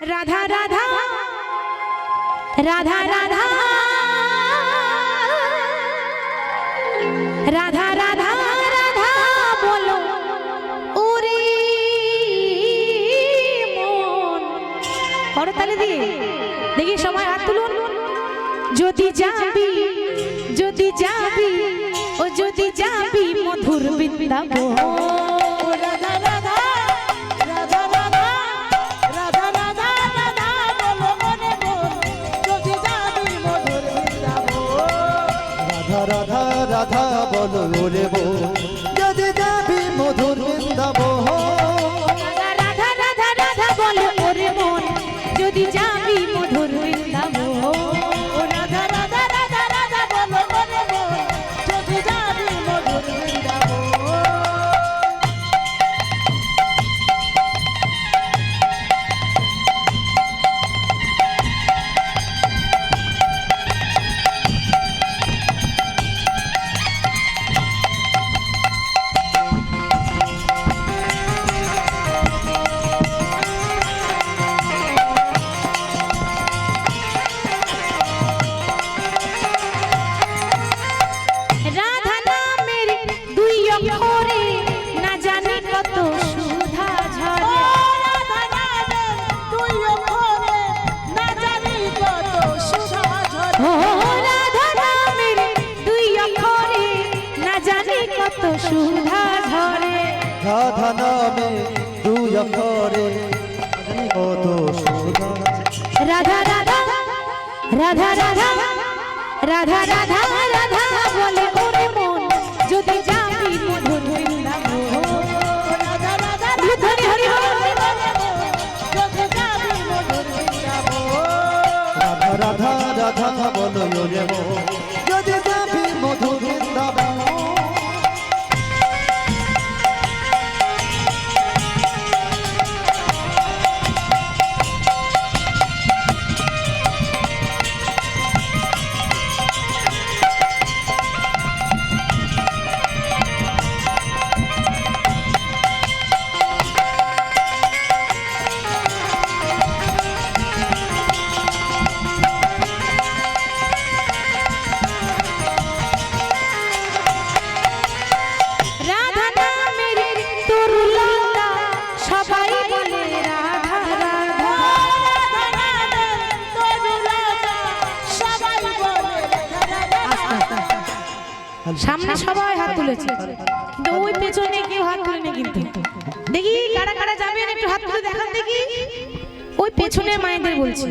রাধা রাধা রাধা রাধা রাধা রাধা রাধা, বলো, ওরে মন। করতালি দিয়ে। দেখি সবাই হাত তুলুন। যদি যাবি যদি যাবি, ও যদি যাবি মধুর বৃন্দাবন। রাধা বল বলো বো। যদি যাবি মধুর বৃন্দাব রাধা রাধা রাধা বল ওরে যদি যাবি নামে দুই অক্ষরে কত রাধা রাধা রাধা রাধা রাধা রাধা রাধা বলে ওরে মন যদি যাবি মধুর রাধা রাধা হরি হরি হরি সামনে সবাই হাত তুলেছে। কিন্তু ওই পেছনে কেউ হাত তুলেনি কিন্তু। দেখি কারা কারা যাবে একটু হাত তুলে দেখান দেখি। ওই পেছনে মায়েদের বলছি।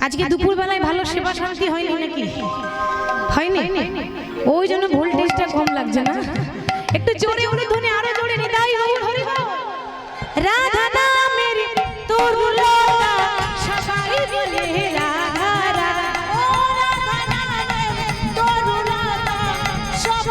আজকে দুপুরবেলায় ভালো সেবা শান্তি হয়নি নাকি? হয়নি? ওই জন্য ভোল্টেজটা কম লাগছে না? একটু জোরে উলুধ্বনি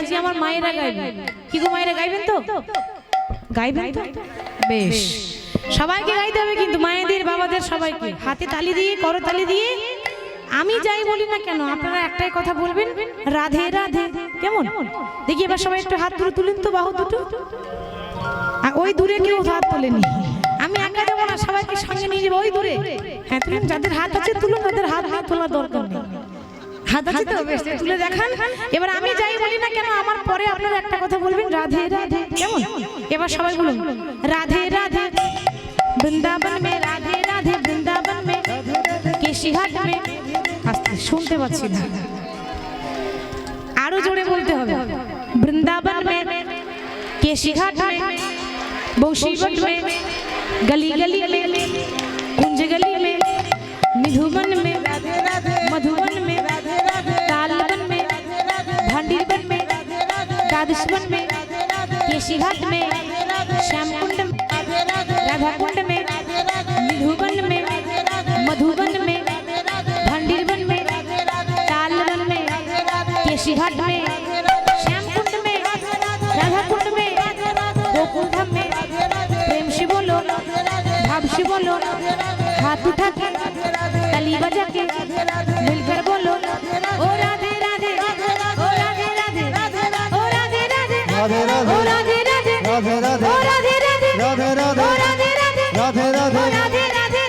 নাচি আমার মায়েরা গাইবে। কি গো মায়েরা, গাইবেন তো? গাইবেন তো? বেশ। সবাইকে গাইতে হবে কিন্তু মায়েদের, বাবাদের সবাইকে। হাতে তালি দিয়ে, করো তালি দিয়ে। আমি যাই বলি না কেন, আপনারা একটাই কথা বলবেন? রাধে রাধে। কেমন? দেখি এবার সবাই একটু হাত তুলে তুলেন তো, বাহু দুটো। আর ওই দূরে কেউ হাত তোলেনি। আমি একা যাব না, সবাইকে সঙ্গে নিয়ে যাব। ওই দূরে। হ্যাঁ তুলুন, যাদের হাত আছে তুলুন তাদের হাত না তোলার দরকার নেই। তুলে দেখান। এবার আমি যাই বলি না কেন আমার পরে আপনারা একটা কথা বলবেন। রাধে রাধে কেমন? এবার সবাই বলুন। রাধে রাধে বৃন্দাবন মে রাধে রাধে বৃন্দাবন মে কেশিহাট মে। আস্তে শুনতে পাচ্ছি না। আরও জোরে বলতে হবে। বৃন্দাবন মে কেশিহাট মে বংশীবট মে গলি গলি মে কুঞ্জ গলি মে নিধুবন মে। রাধে রাধে। राधेश्वन में ये केशीघाट में श्याम कुंड राधा कुंड में मिधुबन में मधुबन में भंडीरवन में तालवन में ये केशीघाट में श्याम कुंड में राधा कुंड में गोकुलधाम में प्रेम से बोलो भाव से बोलो हाथ उठा के রাধে রাধে। রাধে রাধে। রাধে রাধে। রাধে রাধে। রাধে রাধে। রাধে রাধে।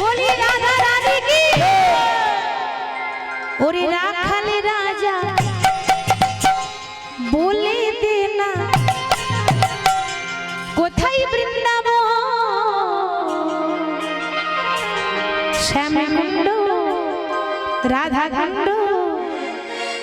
রাধে রাধে। ওরে রাখালে রাজা। বলে দে না। কোথায় বৃন্দাবন? শ্যামকুণ্ড রাধাকাণ্ড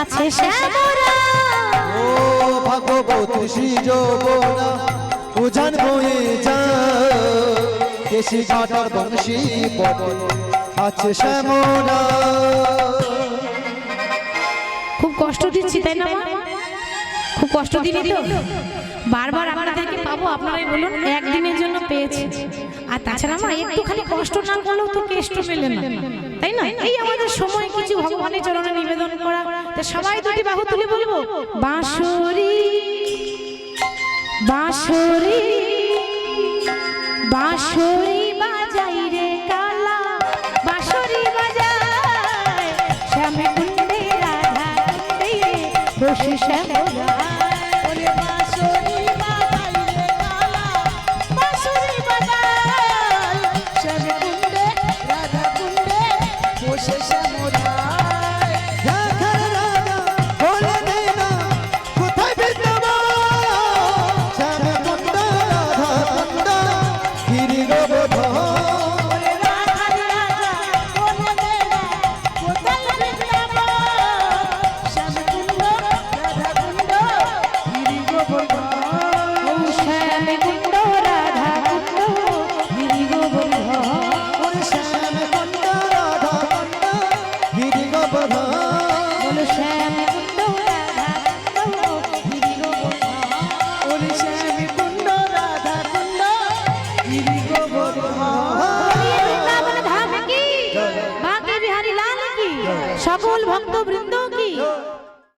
আছে শ্যামরা। ও ভাগবতী শ্রী যৌবনা উজান বয়ে যা কেশি কাটার বংশী পটে আছে শ্যামনা খুব কষ্ট দিচ্ছি, তাই না? খুব কষ্ট দিলি তো? বারবার আপনাদেরকে পাবো, আপনারাই বলুন, একদিনের জন্য পেয়েছি। আর তাছাড়া মা, একটুখানি কষ্ট না করলেও তো কেষ্ট মেলে না। তাই না? এই আমাদের সময় কিছু ভগবানের চরণে নিবেদন করা। সবাই দুটি বাহু তুলে বলব, বাঁশরি বাঁশরি বাঁশরি বাজাই রে কালা বাঁশরি বাজায় শ্যামে কুণ্ডে বাধা